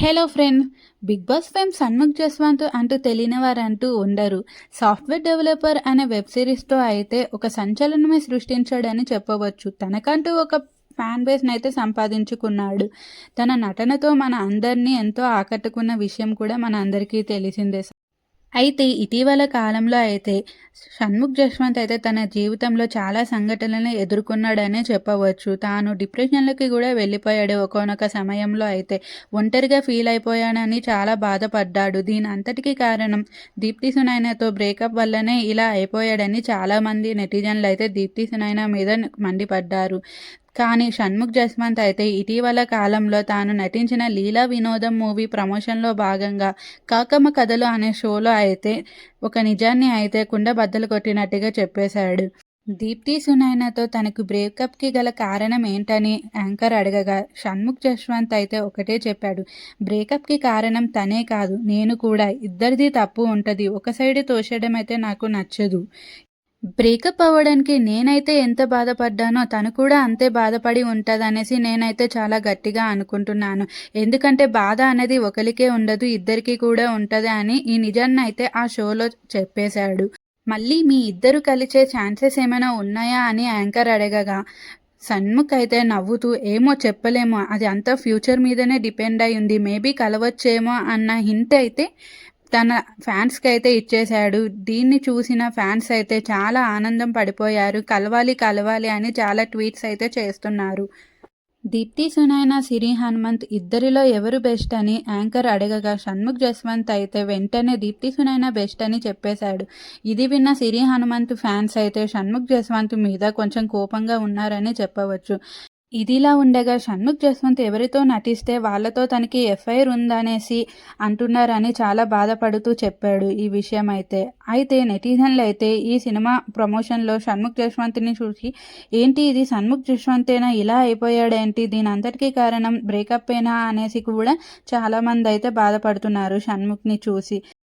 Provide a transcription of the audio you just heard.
Hello friend Big Boss fame Shanmukh Jaswanth అంటూ తెలియని వారంటూ ఉండరు. సాఫ్ట్వేర్ డెవలపర్ అనే వెబ్ సిరీస్తో అయితే ఒక సంచలనమే సృష్టించాడని చెప్పవచ్చు. తనకంటూ ఒక ఫ్యాన్ బేస్ని అయితే సంపాదించుకున్నాడు. తన నటనతో మన అందరినీ ఎంతో ఆకట్టుకున్న విషయం కూడా మన అందరికీ తెలిసిందే అయితే ఇటీవల కాలంలో అయితే షణ్ముఖ్ జశ్వంత్ అయితే తన జీవితంలో చాలా సంఘటనలను ఎదుర్కొన్నాడనే చెప్పవచ్చు. తాను డిప్రెషన్లకి కూడా వెళ్ళిపోయాడు. ఒకనొక సమయంలో అయితే ఒంటరిగా ఫీల్ అయిపోయానని చాలా బాధపడ్డాడు. దీని అంతటికీ కారణం దీప్తి సునైనాతో బ్రేకప్ వల్లనే ఇలా అయిపోయాడని చాలామంది నెటిజన్లు అయితే దీప్తి సునైనా మీద మండిపడ్డారు. కానీ షణ్ముఖ్ జస్వంత్ అయితే ఇటీవల కాలంలో తాను నటించిన లీలా వినోదం మూవీ ప్రమోషన్లో భాగంగా కాకమ్మ కథలు అనే షోలో అయితే ఒక నిజాన్ని అయితే కుండబద్దలు కొట్టినట్టుగా చెప్పేశాడు. దీప్తి సునైనాతో తనకు బ్రేకప్కి గల కారణం ఏంటని యాంకర్ అడగగా షణ్ముఖ్ జశ్వంత్ అయితే ఒకటే చెప్పాడు. బ్రేకప్కి కారణం తనే కాదు నేను కూడా. ఇద్దరిది తప్పు ఉంటుంది. ఒక సైడ్ తోసేయడం అయితే నాకు నచ్చదు. బ్రేకప్ అవ్వడానికి నేనైతే ఎంత బాధపడ్డానో తను కూడా అంతే బాధపడి ఉంటుందనేసి నేనైతే చాలా గట్టిగా అనుకుంటున్నాను. ఎందుకంటే బాధ అనేది ఒకరికే ఉండదు ఇద్దరికి కూడా ఉంటుంది అని ఈ నిజాన్ని అయితే ఆ షోలో చెప్పేశాడు. మళ్ళీ మీ ఇద్దరు కలిసే ఛాన్సెస్ ఏమైనా ఉన్నాయా అని యాంకర్ అడగగా సన్ముఖ్ అయితే నవ్వుతూ ఏమో చెప్పలేమో. అది అంతా ఫ్యూచర్ మీదనే డిపెండ్ అయి ఉంది మేబీ కలవచ్చేమో అన్న హింట్ అయితే తన ఫ్యాన్స్కి అయితే ఇచ్చేశాడు. దీన్ని చూసిన ఫ్యాన్స్ అయితే చాలా ఆనందం పడిపోయారు. కలవాలి కలవాలి అని చాలా ట్వీట్స్ అయితే చేస్తున్నారు. దీప్తి సునైన సిరి హనుమంత్ ఇద్దరిలో ఎవరు బెస్ట్ అని యాంకర్ అడగగా షణ్ముఖ్ జస్వంత్ అయితే వెంటనే దీప్తి సునైన బెస్ట్ అని చెప్పేశాడు. ఇది విన్న సిరి హనుమంత్ ఫ్యాన్స్ అయితే షణ్ముఖ్ జస్వంత్ మీద కొంచెం కోపంగా ఉన్నారని చెప్పవచ్చు. ఇదిలా ఉండగా షణ్ముఖ్ జస్వంత్ ఎవరితో నటిస్తే వాళ్ళతో తనకి ఎఫ్ఐఆర్ ఉందనేసి అంటున్నారని చాలా బాధపడుతూ చెప్పాడు ఈ విషయం అయితే అయితే నెటిజన్లు అయితే ఈ సినిమా ప్రమోషన్లో షణ్ముఖ్ జస్వంత్ని చూసి ఏంటి ఇది షణ్ముఖ్ జస్వంతేనా? ఇలా అయిపోయాడేంటి? దీని అంతటికీ కారణం బ్రేకప్ అయినా అనేసి కూడా చాలామంది అయితే బాధపడుతున్నారు షణ్ముఖ్ని చూసి.